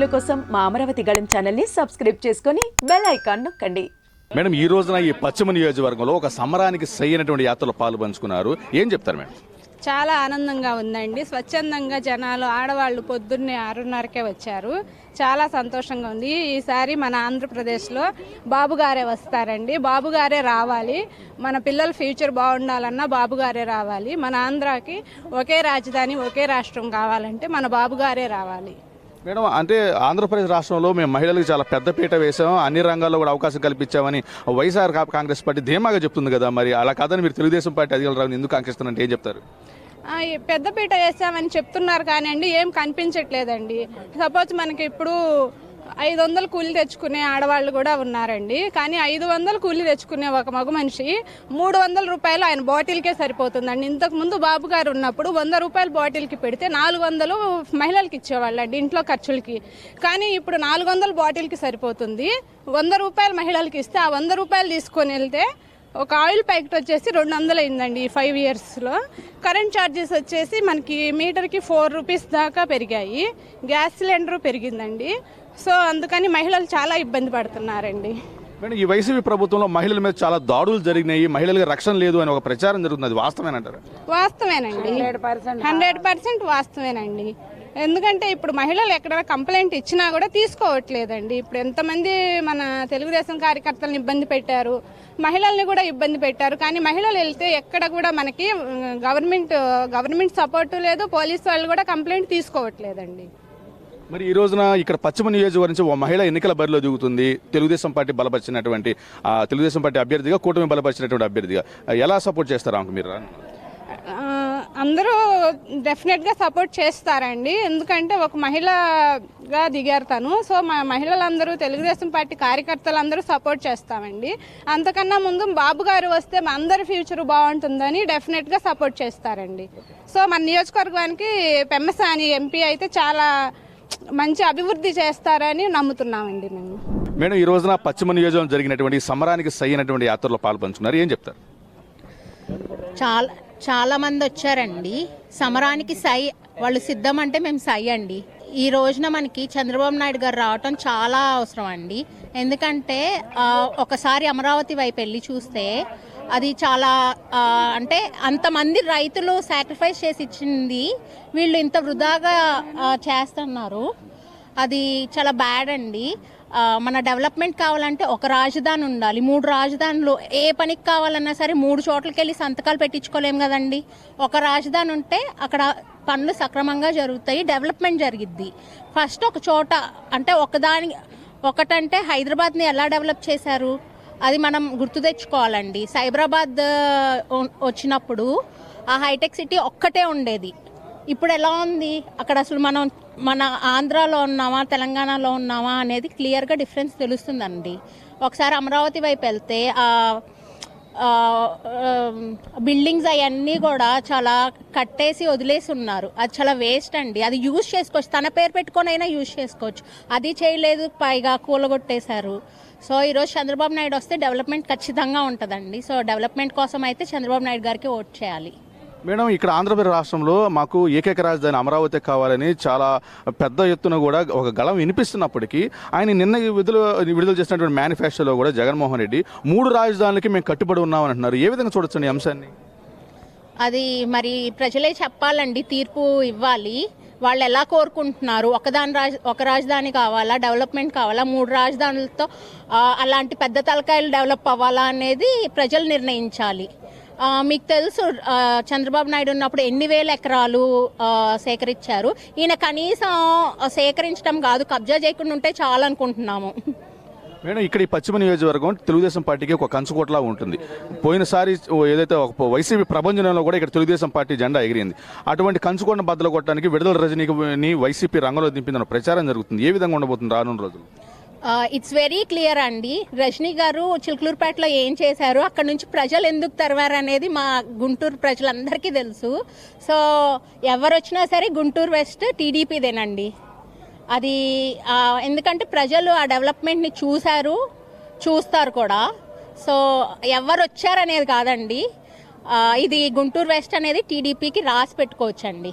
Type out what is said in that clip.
వీడియోల కోసం మా అమరావతి గళం ఛానల్ని సబ్స్క్రైబ్ చేసుకొని బెల్ ఐకాన్ నొక్కండి. మేడం ఈ రోజున ఈ పశ్చిమ నియోజకవర్గంలో ఒక సమరానికి సై అయినటువంటి యాత్రలో పాలు పంచుకున్నారు. ఏం చెప్తారు మేడం? చాలా ఆనందంగా ఉందండి. స్వచ్ఛందంగా జనాలు ఆడవాళ్ళు పొద్దున్నే ఆరున్నరకే వచ్చారు. చాలా సంతోషంగా ఉంది. ఈసారి మన ఆంధ్రప్రదేశ్లో బాబు గారే వస్తారండి. బాబు గారే రావాలి. మన పిల్లల ఫ్యూచర్ బాగుండాలన్నా బాబు గారే రావాలి. మన ఆంధ్రాకి ఒకే రాజధాని ఒకే రాష్ట్రం కావాలంటే మన బాబు గారే రావాలి. మేడం అంటే ఆంధ్రప్రదేశ్ రాష్ట్రంలో మేము మహిళలకు చాలా పెద్ద పీట వేసాం అన్ని రంగాల్లో కూడా అవకాశం కల్పించామని వైఎస్ఆర్ కా- కాంగ్రెస్ పార్టీ ధీమాగా చెప్తుంది కదా మరి. అలా కాదని మీరు తెలుగుదేశం పార్టీ అధికారులు రావని ఎందుకు ఆంక్షిస్తున్నారంటే ఏం చెప్తారు? పెద్దపీట వేసామని చెప్తున్నారు కానీ అండి ఏం కనిపించట్లేదండి. సపోజ్ మనకి ఇప్పుడు ఐదు వందలు కూలి తెచ్చుకునే ఆడవాళ్ళు కూడా ఉన్నారండి. కానీ ఐదు వందలు కూలి తెచ్చుకునే ఒక మగ మనిషి మూడు వందల రూపాయలు ఆయన బాటిల్కే సరిపోతుందండి. ఇంతకు ముందు బాబు గారు ఉన్నప్పుడు వంద రూపాయలు బాటిల్కి పెడితే నాలుగు వందలు మహిళలకి ఇచ్చేవాళ్ళండి ఇంట్లో ఖర్చులకి. కానీ ఇప్పుడు నాలుగు వందలు బాటిల్కి సరిపోతుంది. వంద రూపాయలు మహిళలకి ఇస్తే ఆ వంద రూపాయలు తీసుకొని వెళ్తే ఒక ఆయిల్ ప్యాకెట్ వచ్చేసి రెండు వందలు అయిందండి ఈ ఫైవ్ ఇయర్స్లో కరెంట్ ఛార్జెస్ వచ్చేసి మనకి మీటర్కి ఫోర్ రూపీస్ దాకా పెరిగాయి. గ్యాస్ సిలిండర్ పెరిగిందండి. సో అందుకని మహిళలు చాలా ఇబ్బంది పడుతున్నారండి. మేడం ఈ వైసీపీ ప్రభుత్వంలో మహిళల మీద చాలా దాడులు జరిగినాయి. మహిళలకు రక్షణ లేదు అని ఒక ప్రచారం జరుగుతుంది. అది వాస్తవేనంటారు వాస్తవేనండి హండ్రెడ్ పర్సెంట్. వాస్తవేనండి ఎందుకంటే ఇప్పుడు మహిళలు ఎక్కడైనా కంప్లైంట్ ఇచ్చినా కూడా తీసుకోవట్లేదండి. ఇప్పుడు ఎంతమంది మన తెలుగుదేశం కార్యకర్తలను ఇబ్బంది పెట్టారు మహిళల్ని కూడా ఇబ్బంది పెట్టారు. కానీ మహిళలు వెళ్తే ఎక్కడ కూడా మనకి గవర్నమెంట్ గవర్నమెంట్ సపోర్టు లేదు పోలీస్ వాళ్ళు కూడా కంప్లైంట్ తీసుకోవట్లేదండి. మరి ఈ రోజున ఇక్కడ పశ్చిమ నియోజకవర్గం నుంచి ఓ మహిళ ఎన్నికల బరిలో దిగుతుంది. తెలుగుదేశం పార్టీ బలపరిచినటువంటి తెలుగుదేశం పార్టీ అభ్యర్థిగా కూటమి బలపరిచినటువంటి అభ్యర్థిగా. ఎలా సపోర్ట్ చేస్తారు ఆమెకు మీరు? అందరూ డెఫినెట్గా సపోర్ట్ చేస్తారండి. ఎందుకంటే ఒక మహిళగా దిగారు తను. సో మా మహిళలందరూ తెలుగుదేశం పార్టీ కార్యకర్తలందరూ సపోర్ట్ చేస్తామండి. అంతకన్నా ముందు బాబు గారు వస్తే మా అందరి ఫ్యూచర్ బాగుంటుందని డెఫినెట్గా సపోర్ట్ చేస్తారండి. సో మన నియోజకవర్గానికి పెమ్మసాని ఎంపీ అయితే చాలా మంచి అభివృద్ధి చేస్తారని నమ్ముతున్నామండి మేము. మేడం ఈ రోజున పశ్చిమ నియోజకవర్గం జరిగినటువంటి సమరానికి సై అయినటువంటి యాత్రలో పాలు పంచుకున్నారు ఏం చెప్తారు? చాలా చాలా మంది వచ్చారండి. సమరానికి సై వాళ్ళు సిద్ధం అంటే మేము సై అండి. ఈ రోజున మనకి చంద్రబాబు నాయుడు గారు రావటం చాలా అవసరం అండి. ఎందుకంటే ఒకసారి అమరావతి వైపు వెళ్ళి చూస్తే అది చాలా అంటే అంతమంది రైతులు సాక్రిఫైస్ చేసి ఇచ్చింది వీళ్ళు ఇంత వృధాగా చేస్తున్నారు. అది చాలా బ్యాడ్ అండి. మన డెవలప్మెంట్ కావాలంటే ఒక రాజధాని ఉండాలి. మూడు రాజధానులు ఏ పనికి కావాలన్నా సరే మూడు చోట్లకి వెళ్ళి సంతకాలు పెట్టించుకోలేము కదండి. ఒక రాజధాని ఉంటే అక్కడ పనులు సక్రమంగా జరుగుతాయి డెవలప్మెంట్ జరిగిద్ది. ఫస్ట్ ఒక చోట అంటే ఒకదాని ఒకటంటే హైదరాబాద్ని ఎలా డెవలప్ చేశారు? అది మనం గుర్తు తెచ్చుకోవాలండి. సైబరాబాద్ వచ్చినప్పుడు ఆ హైటెక్ సిటీ ఒక్కటే ఉండేది. ఇప్పుడు ఎలా ఉంది? అక్కడ అసలు మనం మన ఆంధ్రాలో ఉన్నామా తెలంగాణలో ఉన్నామా అనేది క్లియర్గా డిఫరెన్స్ తెలుస్తుందండి. ఒకసారి అమరావతి వైపు వెళ్తే బిల్డింగ్స్ అవన్నీ కూడా చాలా కట్టేసి వదిలేసి ఉన్నారు అది చాలా వేస్ట్ అండి. అది యూజ్ చేసుకోవచ్చు. తన పేరు పెట్టుకొని అయినా యూజ్ చేసుకోవచ్చు. అది చేయలేదు పైగా కూలగొట్టేశారు. సో ఈరోజు చంద్రబాబు నాయుడు వస్తే డెవలప్మెంట్ ఖచ్చితంగా ఉంటుందండి. సో డెవలప్మెంట్ కోసం అయితే చంద్రబాబు నాయుడు గారికి ఓట్ చేయాలి. మేడం ఇక్కడ ఆంధ్రప్రదేశ్ రాష్ట్రంలో మాకు ఏకైక రాజధాని అమరావతి కావాలని చాలా పెద్ద ఎత్తున కూడా ఒక గళం వినిపిస్తున్నప్పటికీ ఆయన నిన్న విడుదల విడుదల చేసినటువంటి మేనిఫెస్టోలో కూడా జగన్మోహన్ రెడ్డి మూడు రాజధానులకి మేము కట్టుబడి ఉన్నామని అంటున్నారు. ఏ విధంగా చూడొచ్చు ఈ అంశాన్ని? అది మరి ప్రజలే చెప్పాలండి తీర్పు ఇవ్వాలి. వాళ్ళు ఎలా కోరుకుంటున్నారు? ఒకదాని రాజ ఒక రాజధాని కావాలా? డెవలప్మెంట్ కావాలా? మూడు రాజధానులతో అలాంటి పెద్ద తలకాయలు డెవలప్ అవ్వాలా అనేది ప్రజలు నిర్ణయించాలి. మీకు తెలుసు చంద్రబాబు నాయుడు ఉన్నప్పుడు ఎన్ని వేల ఎకరాలు సేకరించారు. ఈయన కనీసం సేకరించడం కాదు కబ్జా చేయకుండా ఉంటే చాలా అనుకుంటున్నాము మేడం ఇక్కడ ఈ పశ్చిమ నియోజకవర్గం తెలుగుదేశం పార్టీకి ఒక కంచుకోటలా ఉంటుంది. పోయినసారి ఓ ఏదైతే ఒక వైసీపీ ప్రభంజనంలో కూడా ఇక్కడ తెలుగుదేశం పార్టీ జెండా ఎగిరింది. అటువంటి కంచుకోటను బద్దలు కొట్టడానికి విడుదల రజనీని వైసీపీ రంగంలో దింపిందన్న ప్రచారం జరుగుతుంది. ఏ విధంగా ఉండబోతుంది రానున్న రోజులు? ఇట్స్ వెరీ క్లియర్ అండి. రజనీ గారు చిలుకలూరుపేటలో ఏం చేశారు? అక్కడ నుంచి ప్రజలు ఎందుకు తరవారు అనేది మా గుంటూరు ప్రజలందరికీ తెలుసు. సో ఎవరు వచ్చినా సరే గుంటూరు వెస్ట్ టీడీపీదేనండి. అది ఎందుకంటే ప్రజలు ఆ డెవలప్మెంట్ని చూశారు చూస్తారు కూడా. సో ఎవరు వచ్చారనేది కాదండి ఇది గుంటూరు వెస్ట్ అనేది టీడీపీకి రాసి పెట్టుకోవచ్చండి.